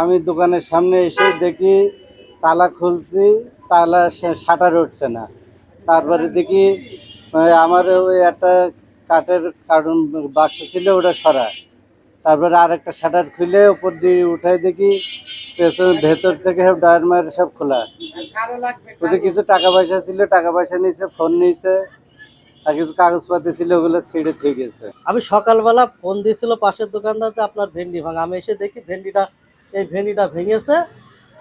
আমি দোকানের সামনে এসে দেখি তালা খুলছি, তালা শাটার উঠছে না। তারপরে দেখি আমার ওই একটা কাঠের কার্টুন বাক্স ছিল, ওটা সরা তারপরে আর একটা শাটার খুলে উপর দিয়ে উঠাই দেখি, পেছন, ভেতর থেকে সব ডায়ার মায়ের সব খোলা। ওদের কিছু টাকা পয়সা ছিল, টাকা পয়সা নিয়েছে, ফোন নিয়েছে, আর কিছু কাগজপাতি ছিল, ওগুলো ছিঁড়ে থেকে গেছে। আমি সকালবেলা ফোন দিয়েছিল পাশের দোকানদার যে আপনার ভেন্ডি ভাঙা। আমি এসে দেখি ভেন্ডিটা এই ভেনিটা ভেঙেছে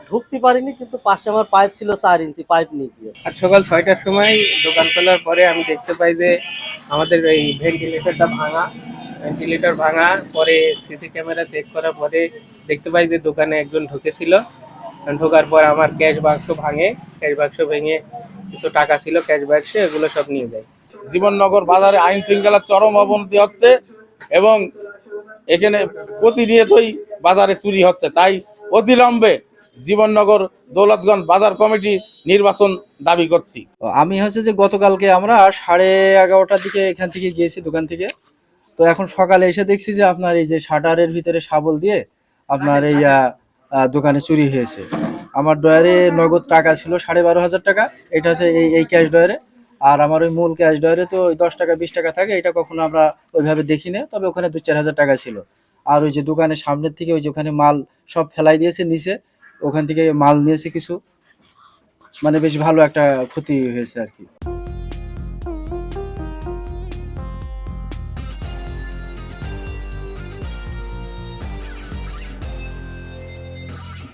ঢুকতে পারিনি কিন্তু পাশে আমার পাইপ ছিল চার ইঞ্চি পাইপ নিয়ে গিয়েছে। আর সকাল ছয়টার সময় দোকান খোলার পরে আমি দেখতে পাই যে আমাদের এই ভেন্টিলেটরটা ভাঙা ভেন্টিলেটর ভাঙা পরে সিসি ক্যামেরা চেক করার পরে দেখতে পাই যে দোকানে একজন ঢুকেছিল। ঢোকার পর আমার ক্যাশ বাক্স ভাঙে ক্যাশ বাক্স ভেঙে কিছু টাকা ছিল ক্যাশ বাক্স এগুলো সব নিয়ে যায়। জীবননগর বাজারে আইন শৃঙ্খলার চরম অবনতি হচ্ছে এবং এখানে প্রতিনিয়তই বাজারে চুরি হচ্ছে। তাই অবিলম্বে জীবননগর দৌলতগঞ্জ বাজার কমিটি নির্বাচন দাবি করছি। আমি হচ্ছে যে গতকালকে আমরা সাড়ে এগারোটার দিকে এখান থেকে গিয়েছি দোকান থেকে। তো এখন সকালে এসে দেখছি যে আপনার এই যে শাটারের ভিতরে শাবল দিয়ে আপনার এই দোকানে চুরি হয়েছে। আমার ডয়ারে নগদ টাকা ছিল সাড়ে বারো হাজার টাকা। এটা হচ্ছে এই এই ক্যাশ ডয়ারে আর আমার ওই মূল ক্যাশ ডয়ারে তো ওই দশ টাকা, বিশ টাকা থাকে। এটা কখনো আমরা ওইভাবে দেখি না তবে ওখানে দু চার হাজার টাকা ছিল। আর ওই যে দোকানের সামনের থেকে ওই যে ওখানে মাল সব ফেলাই দিয়েছে নিচে, ওখান থেকে মাল নিয়েছে কিছু। মানে বেশ ভালো একটা ক্ষতি হয়েছে আর কি।